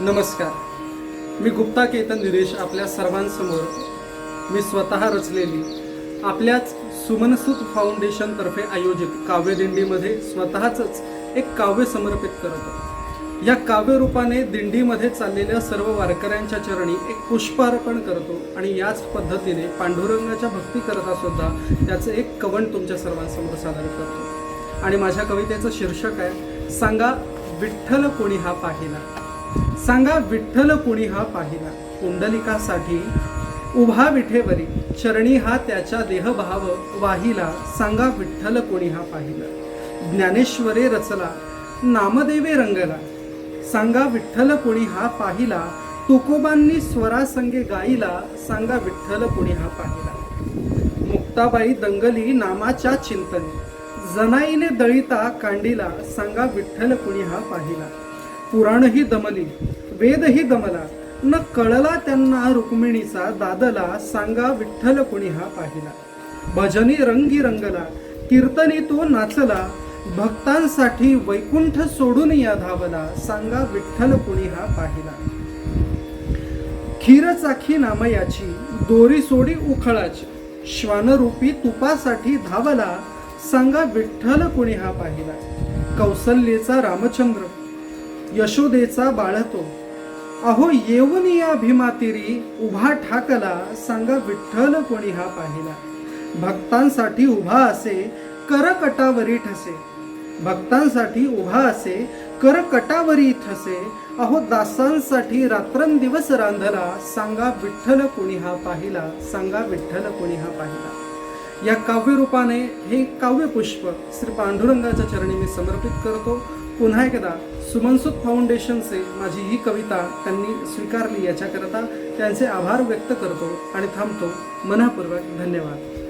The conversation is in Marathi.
नमस्कार. मी गुप्ता केतन निरेश आपल्या सर्वांसमोर. मी स्वतः रचलेली आपल्याच सुमनसूत फाउंडेशनतर्फे आयोजित काव्यदिंडीमध्ये स्वतःच एक काव्य समर्पित करतो या काव्यरूपाने दिंडीमध्ये चाललेल्या सर्व वारकऱ्यांच्या चरणी एक पुष्पार्पण करतो आणि याच पद्धतीने पांडुरंगाच्या भक्ती करता सुद्धा त्याचं एक कवण तुमच्या सर्वांसमोर सादर करतो. आणि माझ्या कवितेचं शीर्षक आहे सांगा विठ्ठल कोणी हा पाहिला? सांगा विठ्ठल कुणी हा पाहिला? कुंडलिकासाठी उभा विठेवरी चरणी हा त्याच्या देहभाव वाहिला. सांगा विठ्ठल कोणी हा पाहिला? ज्ञानेश्वरे रचला नामदेवे रंगला. सांगा विठ्ठल कोणी हा पाहिला? तुकोबांनी स्वरासंगे गाईला सांगा विठ्ठल कोणी हा पाहिला? मुक्ताबाई दंगली नामाच्या चिंतनी. जनाईने दळिता कांडीला. सांगा विठ्ठल कुणी हा पाहिला? पुराणही दमली वेदही दमला न कळला त्यांना रुक्मिणीचा दादला सांगा विठ्ठल कुणी हा पाहिला. भजनी रंगी रंगला कीर्तनी तो नाचला. भक्तांसाठी वैकुंठ सोडून या धावला सांगा विठ्ठल कुणी हा पाहिला. खीरचाखी नामयाची दोरी सोडी उखळाची. श्वानरूपी तुपासाठी धावला सांगा विठ्ठल कुणी हा पाहिला. कौसल्येचा रामचंद्र यशोदेचा बाळतो. अहो येऊन या भीमातिरी उभा ठाकला सांगा विठ्ठल कोणी हा पाहिला. भक्तांसाठी उभा असे करकटावरी ठसे. भक्तांसाठी उभा असे करकटावरी ठसे. अहो दासांसाठी रात्रंदिवस रांधला सांगा विठ्ठल कोणी हा पाहिला सांगा विठ्ठल कोणी हा पाहिला. या काव्यरूपाने हे काव्यपुष्प श्री पांडुरंगाच्या चरणी मी समर्पित करतो. पुन्हा एकदा सुमनसुत फाउंडेशनचे माझी ही कविता त्यांनी स्वीकारली याच्याकरता त्यांचे आभार व्यक्त करतो आणि थांबतो. मनापूर्वक धन्यवाद.